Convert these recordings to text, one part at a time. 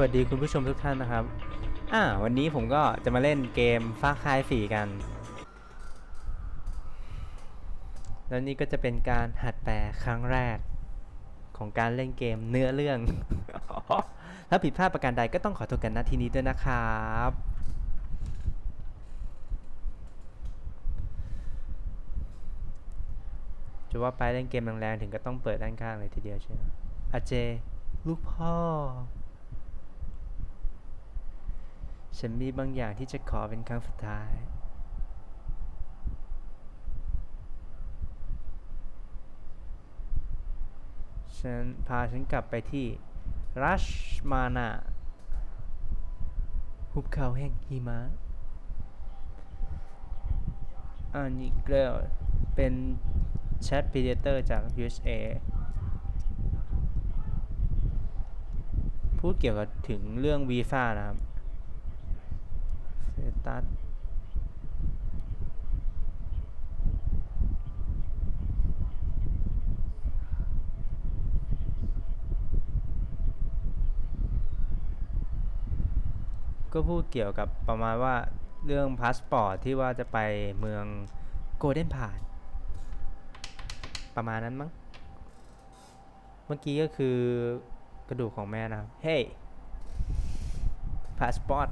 วัสดีคุณผู้ชมทุกท่านนะครับ อ่า วันนี้ผมก็จะมาเล่นเกมฟ้าคายสี่กัน แล้วนี่ก็จะเป็นการหัดแปลครั้งแรก ของการเล่นเกมเนื้อเรื่อง ถ้าผิดพลาดประการใดก็ต้องขอโทษกันณที่นี้ด้วยนะครับ จะว่าไปเล่นเกมแรงๆถึงก็ต้องเปิดด้านข้างเลยทีเดียวใช่ไหมอาเจ ลูกพ่อ ฉันมีบางอย่างที่จะขอเป็นครั้งสุดท้าย ฉันพาฉันกลับไปที่รัชมานาหุบเขาแห่งหิมะ อันนี้เก็เป็นแชทพีเดเตอร์จาก USA พูดเกี่ยวกับถึงเรื่องวีซ่านะครับ ตัสก็พูดเกี่ยวกับประมาณว่าเรื่องพาสปอร์ตที่ว่าจะไปเมืองโกลเด้นพาดประมาณนั้นมั้ง เมื่อกี้ก็คือกระดูกของแม่นะ เฮ้ยพาสปอร์ต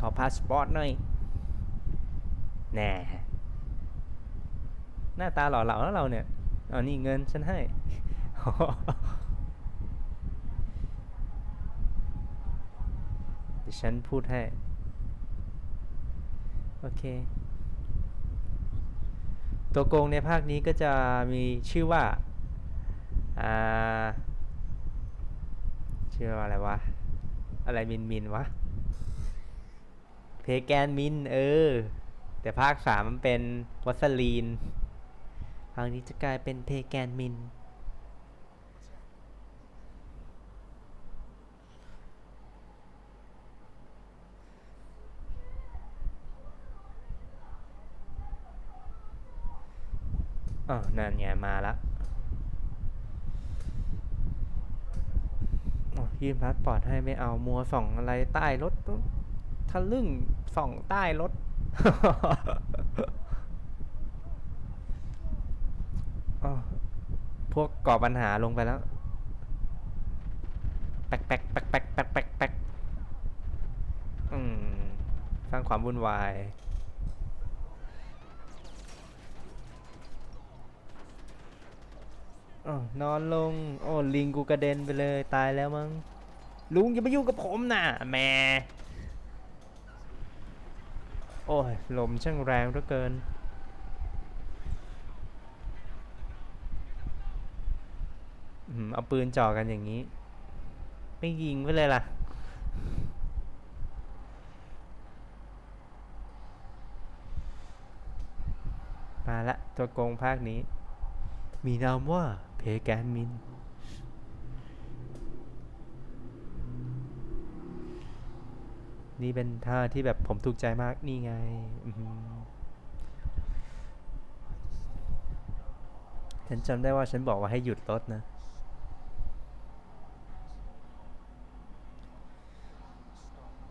ขอพาสปอร์ตหน่อยแน่หน้าตาหล่อเหลาแล้วเราเนี่ยเอานี่เงินฉันให้ ฉันพูดให้ โอเค ตัวโกงในภาคนี้ก็จะมีชื่อว่า อ่า ชื่อว่าอะไรวะ อะไรมินมินวะ เพแกนมินเออ แต่ภาคสามมันเป็นวัสลีนภาคนี้จะกลายเป็นเพแกนมิน อ๋อ นั่นไงมาละยื่นพาสปอร์ตให้ไม่เอามัวส่องอะไรใต้รถ ทะลึ่งส่องใต้รถ พวกก่อปัญหาลงไปแล้ว แป๊กแป๊กแป๊กแป๊กแป๊กแป๊กแป๊กอืมสร้างความวุ่นวายอนอนลง โอ้ ลิงกูกระเด็นไปเลย ตายแล้วมั้ง ลุงอย่ามายุ่งกับผมนะแม่ โอ้ย ลมช่างแรงเหลือเกิน เอาปืนจ่อกันอย่างนี้ ไม่ยิงไปเลยล่ะ มาละ ตัวโกงภาคนี้ มีนามว่าเพแกนมิน นี่เป็นท่าที่แบบผมถูกใจมากนี่ไงฉันจำได้ว่าฉันบอกว่าให้หยุดรถนะ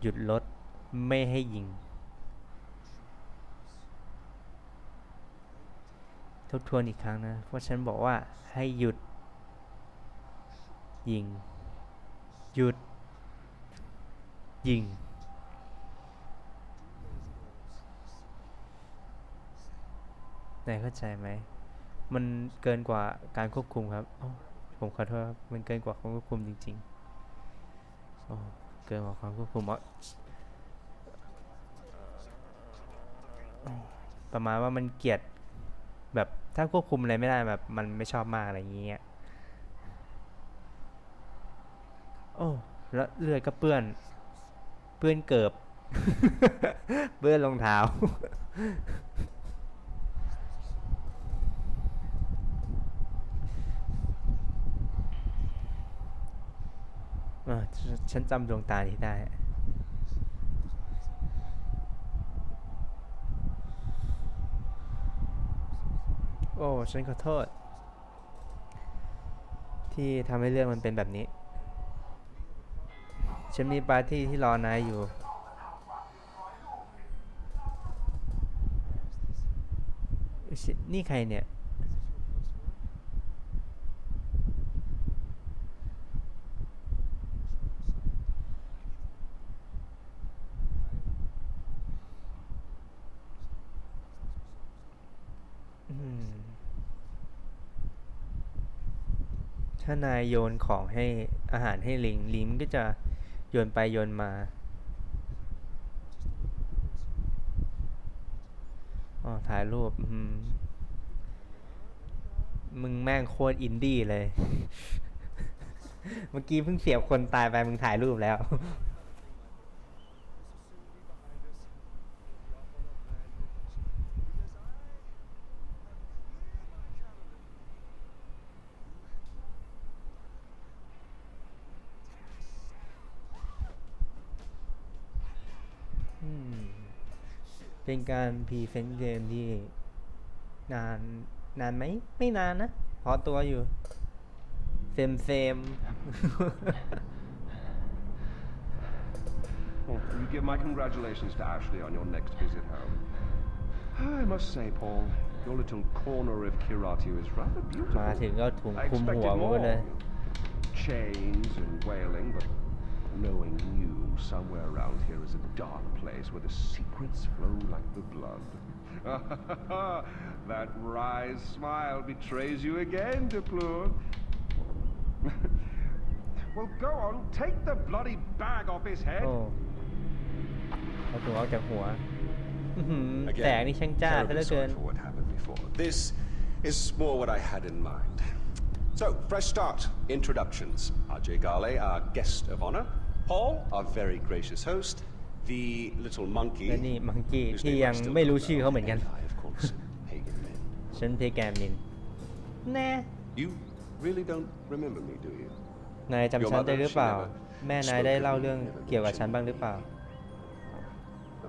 หยุดรถไม่ให้ยิง ทบทวนอีกครั้งนะ เพราะฉันบอกว่าให้หยุด ยิง หยุด ยิง นายเข้าใจไหม มันเกินกว่าการควบคุมครับผมขอโทษครับ มันเกินกว่าความควบคุมจริงๆโอ้เกินกว่าความควบคุมอะประมาณว่ามันเกลียดแบบถ้าควบคุมอะไรไม่ได้แบบ มันไม่ชอบมากอะไรอย่างเงี้ย โอ้แล้วเลือดก็เปื้อน เปื้อนเกิบ เปื้อนรองเท้า อะ ฉันจำดวงตาที่ได้ โอ้ ฉันขอโทษ ที่ทำให้เรื่องมันเป็นแบบนี้ ฉันมีปาร์ตี้ที่รอนายอยู่นี่ใครเนี่ย อืม ถ้านายโยนของให้อาหารให้ลิง ลิงมันก็จะโยนไปโยนมาอ๋อถ่ายรูปมึงแม่งโคตรอินดี้เลย เมื่อกี้เพิ่งเสียบคนตายไปมึงถ่ายรูปแล้ว อืม เป็นการพรีเซนต์เกมที่นานนานไหม ไม่นานนะ พอตัวอยู่ เซมเซม Well, will you give my congratulations to Ashley on your next visit home? I must say, Paul, your little corner of Kiratu is rather beautiful. มาถึงก็ถุง I คลุมหัว expected กูไป more. เลย Chains and wailing, but knowing you, somewhere around here is a dark place where the secrets flow like the blood. that wry smile betrays you again, Deplore. well, go on, take the bloody bag off his head. โอ้เอาถุงออกจากหัว อื้อหือ Again, แสงนี่ช่างจ้าซะ terribly เหลือเกิน sorry for what happened before. This is more what I had in mind. So, fresh start. Introductions. Ajay Gale, our guest of honor. Paul, our very gracious host. The little monkey. และนี่มังกี้ whose ที่ name I ยัง still ไม่ don't รู้ know, ชื่อเขาเหมือนกัน and I, of course, pagan men. ฉันเพแกมินแน่ You really don't remember me, do you? นายจำฉันได้หรือเปล่า Your mother, she never แม่นายได้ spoke of เล่า me, เรื่อง never เกี่ยวกับฉัน mentioned บ้างหรือเปล่า No,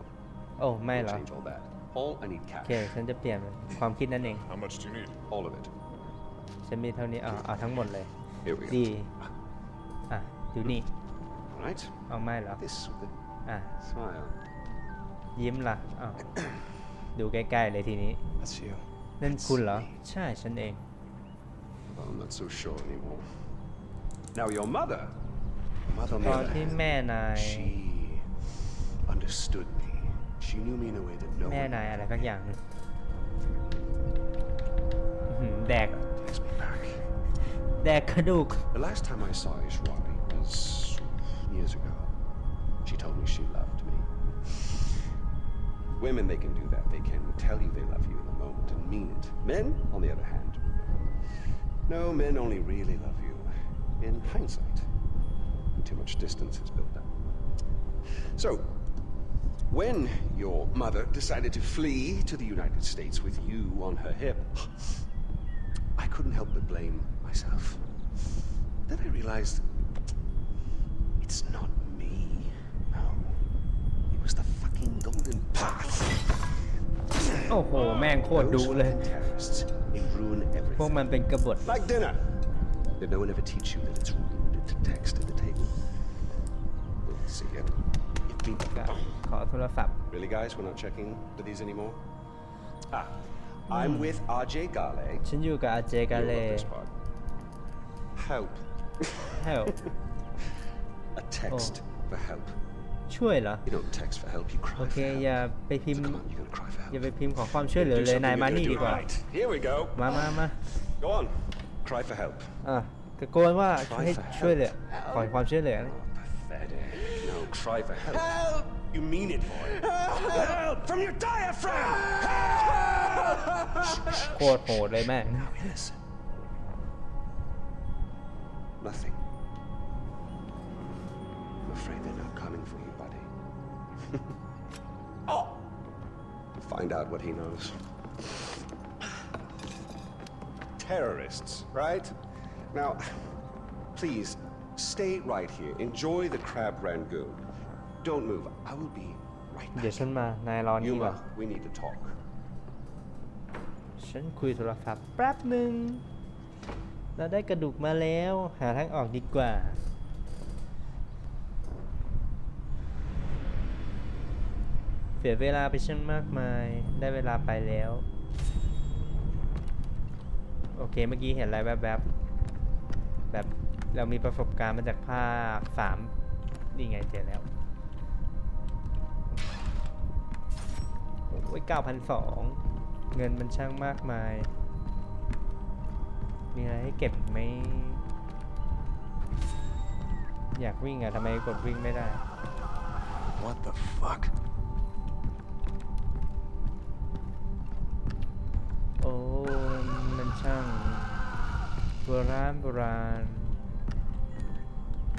โอ้ไม่ we'll เหรอ change all that. Paul, I need โอ cash. เคฉันจะเปลี่ยนความคิดนั่นเอง How much do you need? All of it. ฉันมีเท่านี้เอาเอาทั้งหมดเลย Here we ดี go. อะดูนี่ All right. เอาไม่เหรอ This with อะ the smile. ยิ้มล่ะอ้าวดูใกล้ๆเลยทีนี้ That's you. นั่นคุณเหรอ ใช่ฉันเอง Well, I'm not so sure anymore. Now, your mother. Mother, ตอน mother. ที่แม่นาย She understood me. She knew me in a way that no แม่ one นายอะไรสักอย่างหนึ่งอื้อหือแดก takes me back. แดกกระดูก The last time I saw Ishwari was years ago. She told me she loved me. Women, they can do that. They can tell you they love you in the moment and mean it. Men, on the other hand, no, men only really love you in hindsight. Too much distance is built up. So, when your mother decided to flee to the United States with you on her hip, I couldn't help but blame myself. Then I realized it's not me. No. It was the fucking Golden Path. โอ้โห แม่งโคตรดุ Those เลย fucking terrorists, they ruin พวก everything. มันเป็นกบฏ Like dinner. Did no one ever teach you that it's rude to text at the table? Well, see ya. It beat ขอโทรศัพท์ Really, guys? We're not checking for these anymore? Ah. I'm with RJ Gale. ฉันอยู่กับอาเจกา You'll เล love this part. Help. help A text for help. ช่วยเหรอ You don't text for help, you cry โอเค for help. อย่าไปพิม So พ์ come on, you're gonna cry for help. อย่าไปพิมพ์ขอความช่วยเหลือ Do เลย something นาย you're มา gonna นี่ do ดีกว่า right. Here we go. มามามา Go on. Cry for help. อ่ะตะโกนว่าให้ช่วยเหลือ ขอความช่วยเหลือ Oh, pathetic. No, cry for help. Help! You mean it, boy. Help! From your diaphragm! Help! โคตรโหดเลยแม่ง Now listen. Nothing. I'm afraid they're not coming for you, buddy. oh! Find out what he knows. Terrorists, right? Now, please, stay right here. Enjoy the crab rangoon. Don't move. I will be right เดี๋ยว back. ฉันมา นายรอนี่ก่อน Yuma, we need to talk. ฉันคุยโทรศัพท์แป๊บหนึ่ง เราได้กระดูกมาแล้ว หาทางออกดีกว่า สียเวลาไปช่างมากมาย ได้เวลาไปแล้ว โอเคเมื่อกี้เห็นอะไรแวบๆแบบเรามีประสบการณ์มาจากภาคสามนี่ไงเจอแล้ว โอ้ยเก้าพันสองเงินมันช่างมากมาย มีอะไรให้เก็บไหม อยากวิ่งอะทำไมกดวิ่งไม่ได้ What the fuck? โบราณโบราณ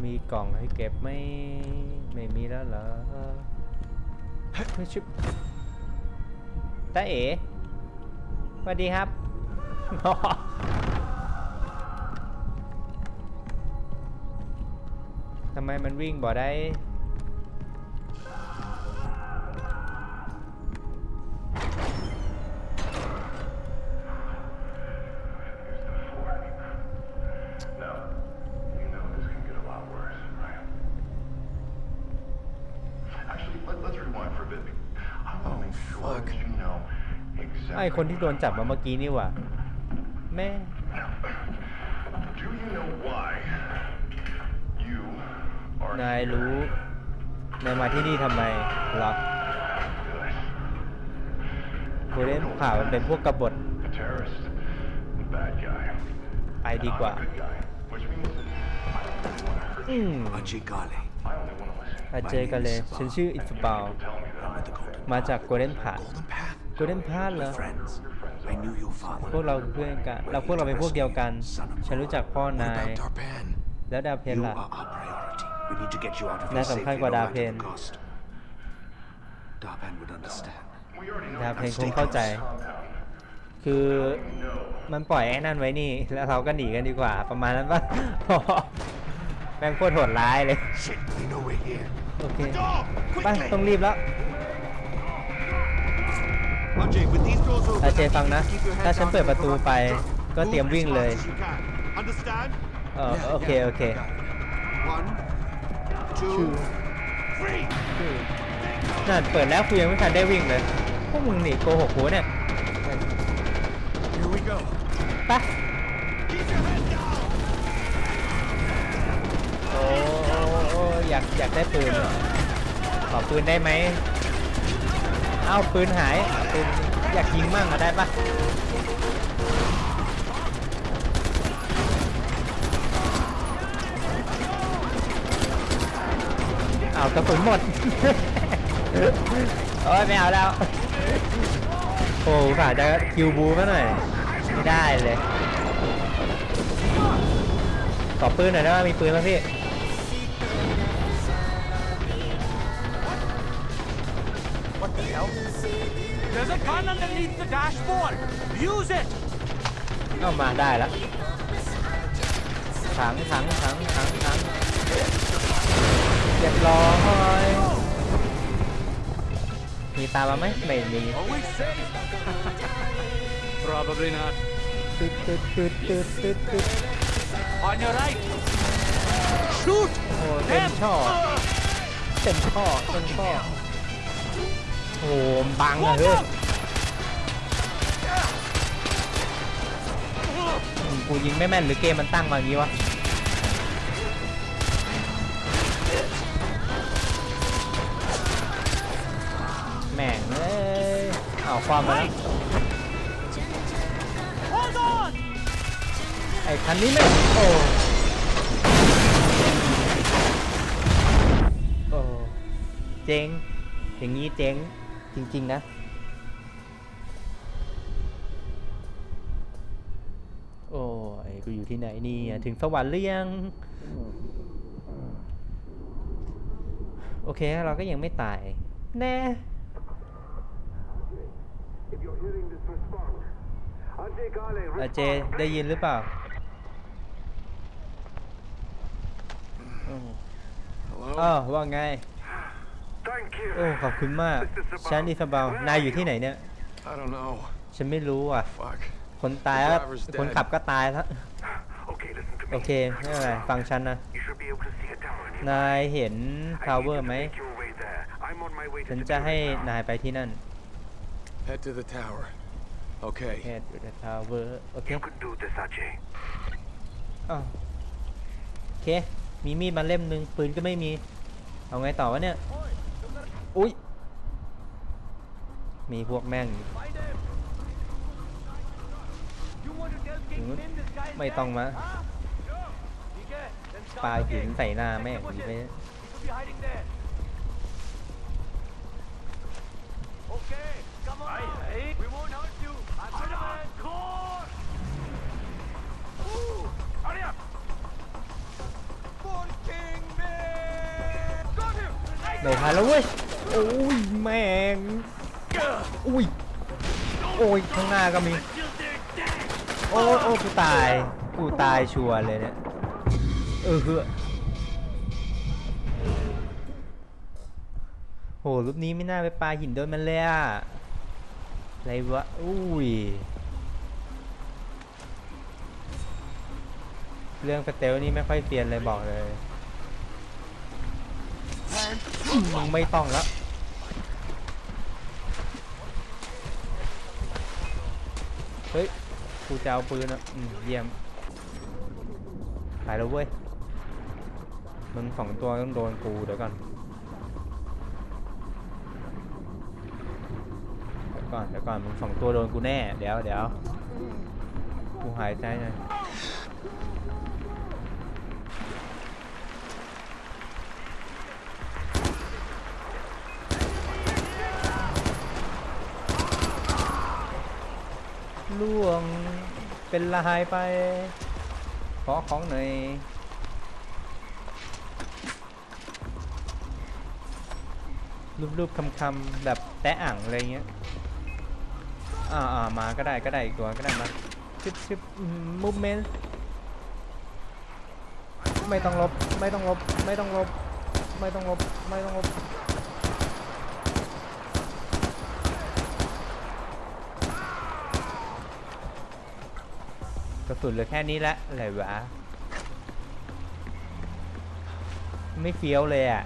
มีกล่องให้เก็บไหมไม่มีแล้วเหรอไม่ชิบตาเอ๋สวัสดีครับทำไมมันวิ่งบ่ได้ ไอคนที่โดนจับมาเมื่อกี้นี่หว่าแม่ Do you know why you are นาย here? รู้ นายมาที่นี่ทำไมเหรอ Good. กูเล่นข่าวมันเป็นพวกกบฏ The terrorist, the bad guy. ไปดีกว่า I'm the good guy, which means I don't really want to hurt อื you. ม Ajigale. I only want to listen. อาเจอกันเลยฉันชื่ออิสบาล มาจากโกลเด้นพา Golden Path. โกลเด้นพาเหรอ We're friends. I knew your father. พวกเราคือเพื่อนกันเราพวกเราเป็นพวกเดียวกัน Son of ฉันรู้จักพ่อ What นาย about Darpan? แล้วดาวเพน You ล่ะ are our priority. We need to get you out of นาย here สำคัญ safely, กว่า no ดาว matter เพน the cost. Darpan would understand. We already know ดาวเพน Stay คงเข้าใจ compound. คือ No. มันปล่อยไอ้นั่นไว้นี่ แล้วเราก็หนีกันดีกว่า ประมาณนั้นปะแม่งโคตรโหดร้ายเลย Shit, we know we're here. โอเค Door! ไป Quickly! ต้องรีบแล้ว อาเจ I need ฟัง you นะ to keep your head ถ้าฉัน down เปิด and ประตู go ไป up the ก็ truck. เตรียม Move วิ่ง as เลย fast as you can. Understand? เออโอเค โอเค One, two, three. นั่นเปิดแล้วคุยยังไม่ทันได้วิ่งเลย พวกมึงหนีโกหกกูเนี่ย Here we go. ไปะ Keep your head down. โอ้โอ้โอ้อยากอยากได้ปืนขอปืนได้ไหม เอาปืนหายปืนอยากยิงมั่งอะได้ปะเอากระสุนหมด โอ้ยไม่เอาแล้ว โอ้ฝาจะคิวบูมาหน่อยไม่ได้เลย ขอปืนหน่อยได้ไหมมีปืนไหมพี่ There's a gun underneath the dashboard. Use it. เข้ามาได้แล้วถังถังถังถังถังเรียบร้อยมีตามมาไหมไม่มี Are we safe? Probably not. ตึ๊ดตึ๊ดตึ๊ดตึ๊ดตึ๊ดตึ๊ด On your right. Shoot. โอ้เต็มช่อ เต็มช่อเต็มช่อ โอ้มบังอะ Watch เฮ้ย out. อืมกูยิงไม่แม่นหรือเกมมันตั้งมาอย่างงี้วะแม่งเอ้ยเอาความมาแล้ว Hold on. ไอ้คันนี้ไม่งโอ้โอ้เจ๊งอย่างนี้เจ๊ง จริง ๆ นะ โอ้ยกูอยู่ที่ไหนเนี่ยถึงสวรรค์หรือยัง โอเค เราก็ยังไม่ตาย แน่ If you're hearing this, respond. Ajay Gale, อาเจ ได้ยินหรือเปล่าอืม Hello? อ้าวว่าไง Thank you. โอ้ขอบคุณมากฉันอิสบาลนายอยู่ที่ไหนเนี่ย I don't know. ฉันไม่รู้อะ Fuck. คนตายแล้ว driver's dead คนขับก็ตายแล้ว Okay, listen to me. โอเคไม่เป็นไรฟังฉันนะ You should be able to see a tower nearby. นายเห็น I ทาว need เวอ you ร์ to ไหม make your way there. I'm on my way to ฉัน the จะให้ building now. นายไปที่นั่น Head to the tower. Okay. แค่ดูดทาวเวอร์โอเค You can do this, Ajay. อ้าวโอเค มีมีดมาเล่มหนึ่งปืนก็ไม่มี เอาไงต่อวะเนี่ย อุ้ย มีพวกแม่ง ไม่ต้องมาปลายหินใส่หน้าแม่งดีไหมโดนพาแล้วเว้ย โอ้ยแม่งอุ้ยโอ้ยข้างหน้าก็มี โอ้ยโอ้ยกูตายกูตายชัวร์เลยเนี่ยเออเฮ้อโหรูปนี้ไม่น่าไปปาหินโดนมันเลยอะอะไรวะอุ้ยเรื่องสเตลนี่ไม่ค่อยเซียนเลยบอกเลยมึงไม่ต้องแล้ว ฮ้ย กูจะเอาปืนอะอืมเยี่ยมตายแล้วเว้ย มึงสองตัวต้องโดนกูเดี๋ยวก่อน เดี๋ยวก่อน เดี๋ยวก่อน มึงสองตัวโดนกูแน่ เดี๋ยวเดี๋ยวกูหายใจหน่อย ล่วงเป็นลายไป ขอของหน่อยรูปๆคำๆแบบแตะอ่างอะไรเงี้ย อ่าอ่ามาก็ได้ก็ได้อีกตัวก็ได้มาชึบชึบมูฟเมนต์ไม่ต้องลบ ไม่ต้องลบ ไม่ต้องลบ ไม่ต้องลบ ไม่ต้องลบ สุนเหลือแค่นี้ละอะไรวะ ไม่เฟี้ยวเลยอะ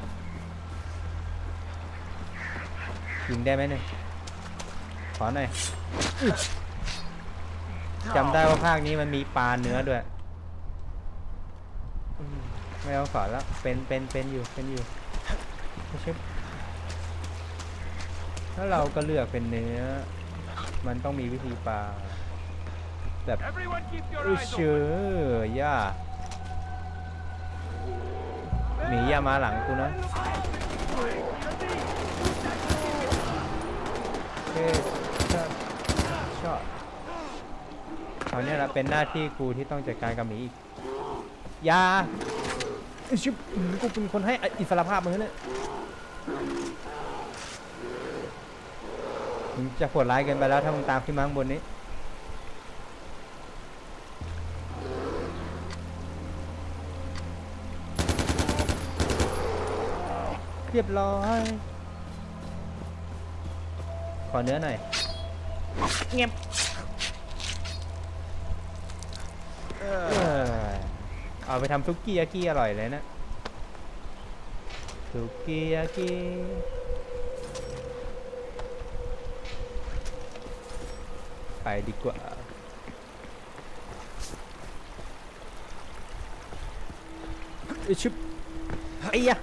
ยิงได้ไหมเนี่ยขอหน่อยอึ๊บจำได้ว่าภาคนี้มันมีปลาเนื้อด้วยอืมไม่เอาสอนแล้ว เป็น เป็น เป็นอยู่ เป็นอยู่ไม่ใช่ถ้าเราก็เลือกเป็นเนื้อ มันต้องมีวิธีปลา แบบ Everyone keep your อุ้ย eyes เชื่ open. อย่าหมีอย่ามาหลังกูนะโอเคช็อตช็อตคราวนี้ละเป็นหน้าที่กูที่ต้องจัดการกับหมีอีกอย่าอิชิบกูเป็นคนให้อิสรภาพมึงเนี่ยมึงจะโหดร้ายเกินไปแล้วถ้ามึงตามขึ้นมาข้างบนนี้ เรียบร้อย ขอเนื้อหน่อย เงียบเอ้ยเอาไปทำซุกี้ยากิอร่อยเลยนะซุกี้ยากิไปดีกว่าอิชุบไอ้ยะ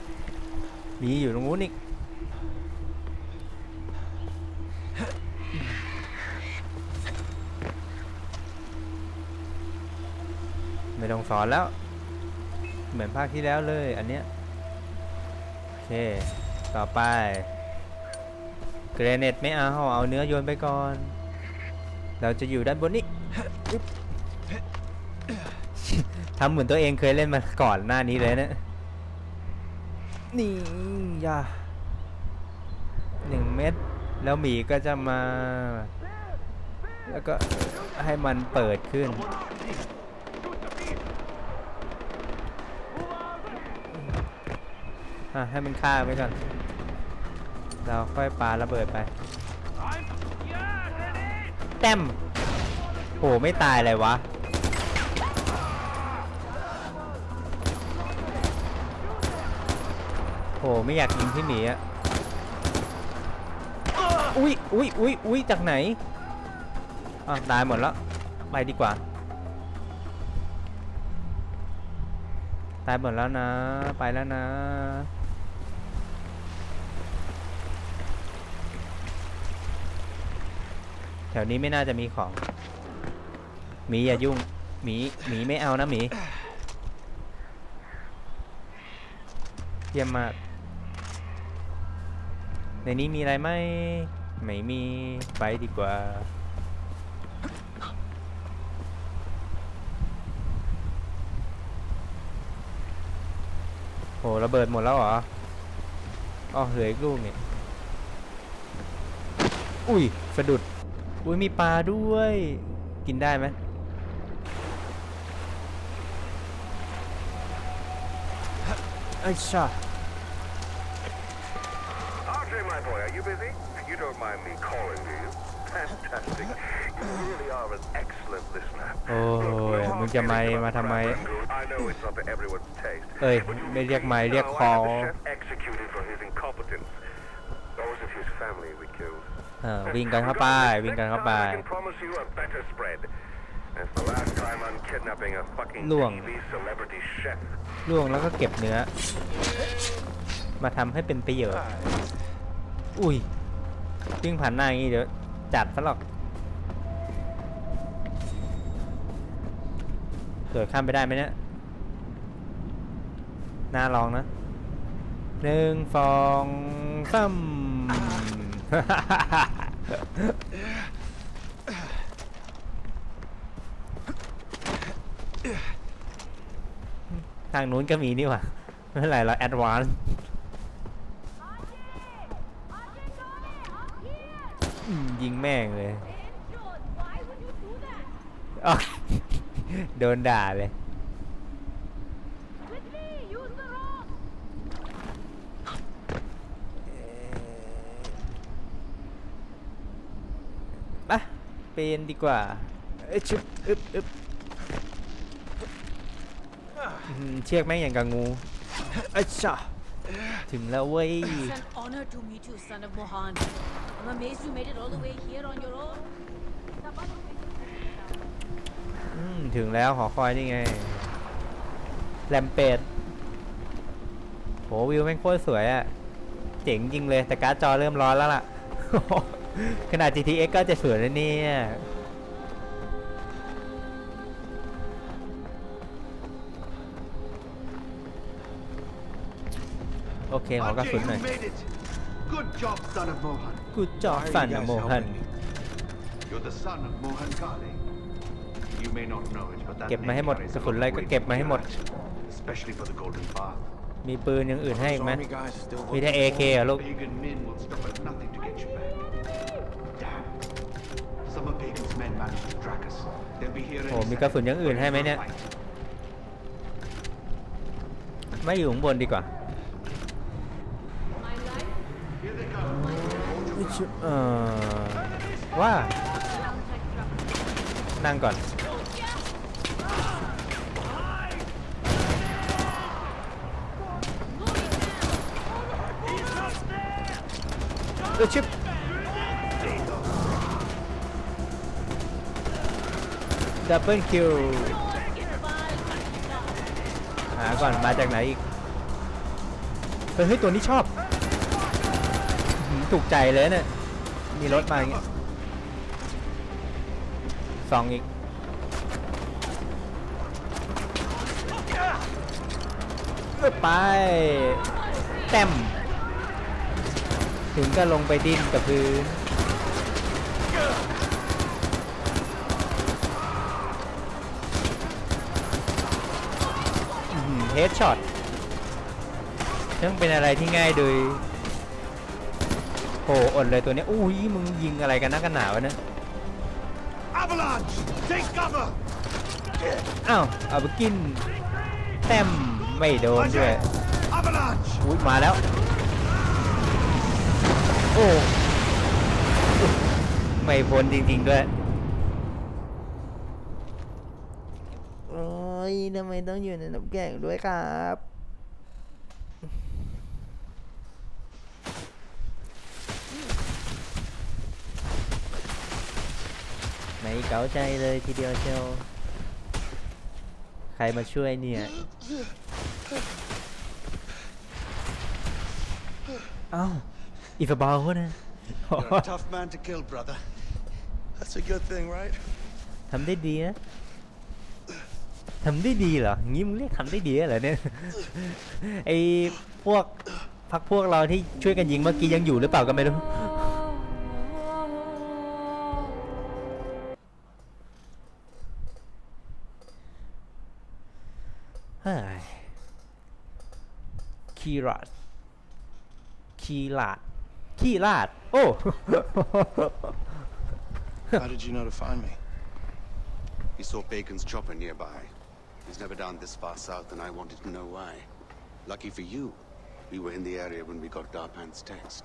มีอยู่ตรงนู้นอีกไม่ต้องสอนแล้ว เหมือนภาคที่แล้วเลยอันเนี้ย โอเค ต่อไป เกรเนตไม่เอาเอาเนื้อโยนไปก่อน เราจะอยู่ด้านบนนี้ทำเหมือนตัวเองเคยเล่นมาก่อนหน้านี้เลยนะ นี่ยาหนึ่งเม็ดแล้วหมีก็จะมา แล้วก็ให้มันเปิดขึ้น ให้มันฆ่าไปก่อน เราค่อยปาระเบิดไป แต้มโหไม่ตายเลยวะ โหไม่อยากยิงพี่หมีอะอุ้ยอุ้ยอุ้ยอุ้ยจากไหนอะตายหมดแล้วไปดีกว่า ตายหมดแล้วนะ ไปแล้วนะแถวนี้ไม่น่าจะมีของ หมีอย่ายุ่ง หมี หมีไม่เอานะหมี เยี่ยมมาก ในนี้มีอะไรไหมไม่มีไปดีกว่า โหระเบิดหมดแล้วเหรออ๋อเหลืออีกลูกนี่อุ้ยสะดุด อุ้ยมีปลาด้วย กินได้ไหมไอ้ชา RJ, my boy, are you busy? You don't mind me calling, do you? Fantastic. You really are an excellent listener. โอ้ย Look, no มึง hard จะไม่ feelings มา about ทำไม Crab Rangoon. I know it's not to everyone's taste. เอ้ย But you ไม่เรียกไม่ see, เรียก now ค I อ had the chef executed for his incompetence. Those of his family we killed. เออวิ่งกันเข้าไปวิ่งกันเข้าไป Next time I can promise you a better spread. That's the last time I'm kidnapping a fucking Luồng. TV celebrity chef. ล่วงแล้วก็เก็บเนื้อ มาทำให้เป็นประโยชน์ อุ้ยวิ่งผ่านหน้าอย่างนี้เดี๋ยวจัดซะหรอกเกิดข้ามไปได้ไหมเนี่ยน่าลองนะหนึ่งสองสามทางนู้นก็มีนี่หว่าเมื่อไหร่เราแอดวานซ์ ยิงแม่งเลย Why would you do that? อ๊ะโดนด่าเลย Quickly, use the rope. ปะเป็นดีกว่า เอ้ยชุบอึบอึบอื้อหือเชือกแม่งอย่างกับงูเอ้ยชาถึงแล้วเว้ย It's an honor to meet you, son of Mohan. I'm amazed you made it all the way here on your own. อืมถึงแล้วหอคอยนี่ไงแลมเปดโหวิวแม่งโคตรสวยอะเจ๋งจริงเลยแต่การ์ดจอเริ่มร้อนแล้วล่ะ ขนาด GTX ก็จะสวยแล้วเนี่ยโอเคขอกระสุนหน่อย made it! Good job, son of Mohan. กูจอบสันนะโมฮัน You're the son of Mohan Kale. You may not know it, but that เก็บมาให้ name หมด carries กระ a สุน lot อะไร of ก็ weight เก็บมาให้หมด tonight, especially for the Golden Path. มีปืนอย่างอื่นให้อีกไหม Army guys are still มีแต่ looking AK เหรอลูก Pagan men will stop at nothing to get you back. Damn. Some of Pagan's men managed to track us. They'll be here โอ้ any มีกระสุน second. อย่างอื่นให้ไหมเนี่ย Fight. ไม่อยู่ข้างบนดีกว่า My life เออว่า นั่งก่อน เออชิบดับเบิลคิวหาก่อนมาจากไหนอีกเฮ้ยตัวนี้ชอบ ถูกใจเลยเนี่ย มีรถมาอย่างเงี้ยสองอีก ไปแต้มถึงก็ลงไปดิ้นกับพื้น เฮดช็อตช่างเป็นอะไรที่ง่ายโดย โหอดเลยตัวเนี้ยอุ้ยมึงยิงอะไรกันนักกันหนาวะเนี่ย Avalanche! Take cover! อ้าวเอาไปกินแต้มไม่โดนด้วย Avalanche! อุ้ยมาแล้ว โอ้ไม่พ้นจริงๆด้วยโอ้ยทำไมต้องอยู่ในน้ำแข็งด้วยครับ เก๋าใจเลยทีเดียวเชียวใครมาช่วยเนี่ยเอ้าอีฟบอลนะ You're a tough man to kill, brother. That's a good thing, right? ทำได้ดีนะทำได้ดีเหรอ งี้มึงเรียกทำได้ดีเหรอเนี่ย ไอพวกพักพวกเราที่ช่วยกันยิงเมื่อกี้ยังอยู่หรือเปล่าก็ไม่รู้ คีราดคีลาดคีลาด โอ้ How did you know to find me? He saw Bacon's chopper nearby. He's never down this far south, and I wanted to know why. Lucky for you, we were in the area when we got Darpan's text.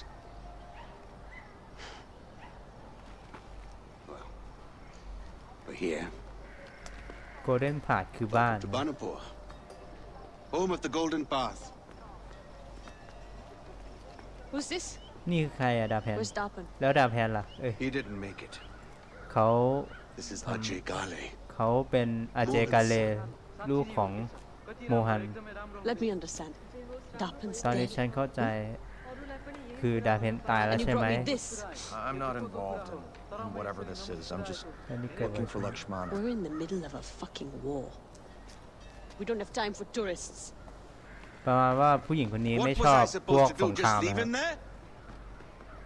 Well, we're here. โกลเด้นพาดคือบ้าน To Banapur, home of the Golden Path. Who's this? นี่คือใครอะดาบแพน Where's Darpan? แล้วดาบแพนล่ะ เอ้ย He didn't make it. เขา This is Ajay Gale. เขาเป็นอาเจกาเลลูกของโมฮัน Let me understand. Darpan's ตอนนี้ dead. ฉันเข้าใจคือดาบเพนตายแล้ว And you ใช่ไหม brought me this. I'm not involved in, in whatever this is. I'm just แล้วนี่เกิดอะไร looking for ขึ้น Lakshmana. We're in the middle of a fucking war. We don't have time for tourists. ประมาณว่าผู้หญิงคนนี้ What ไม่ was ชอบ I พวก supposed to ส do? งคราม Just นะ leave ครับ him there?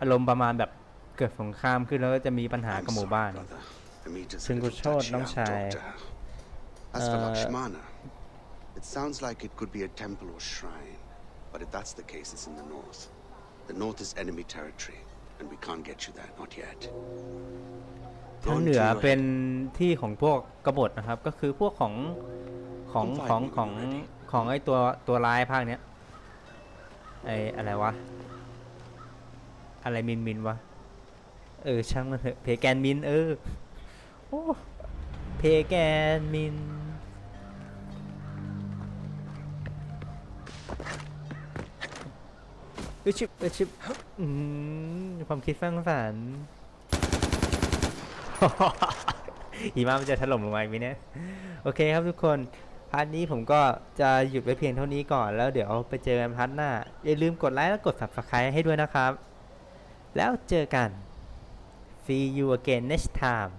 อารมณ์ประมาณแบบเกิดสงครามขึ้นแล้วก็จะมีปัญหา I'm กับหมู่ sorry, บ้าน brother. Amita's a ซึ่งกู little โทษ touchy. น้อง I'll ชาย talk to her. As for Uh, Lakshmana, it sounds like it could be a temple or shrine. But if that's the case, it's in the north. The north is enemy territory, and we can't get you there, not yet. ทาง Go เหนือ to your เป็น head. ที่ของพวกกบฏนะครับ ก็คือพวกของของ I'm fine ของ when ของ you're ready. ของไอ้ตัวตัวร้ายภาคเนี้ยไออะไรวะ อะไรมินมินวะ เออช่างมันเถอะเพแกนมินเออโอ้เพแกนมินเออชิบเออชิบอืมความคิดสร้างสรรค์หิมะมันจะถล่มลงมาอีกไหมเนี่ย โอเคครับทุกคนาร์ทนี้ผมก็จะหยุดไว้เพียงเท่านี้ก่อนแล้วเดี๋ยวไปเจอกันพาร์ทหน้า อย่าลืมกดไลค์และกด subscribe ให้ด้วยนะครับ แล้วเจอกัน see you again next time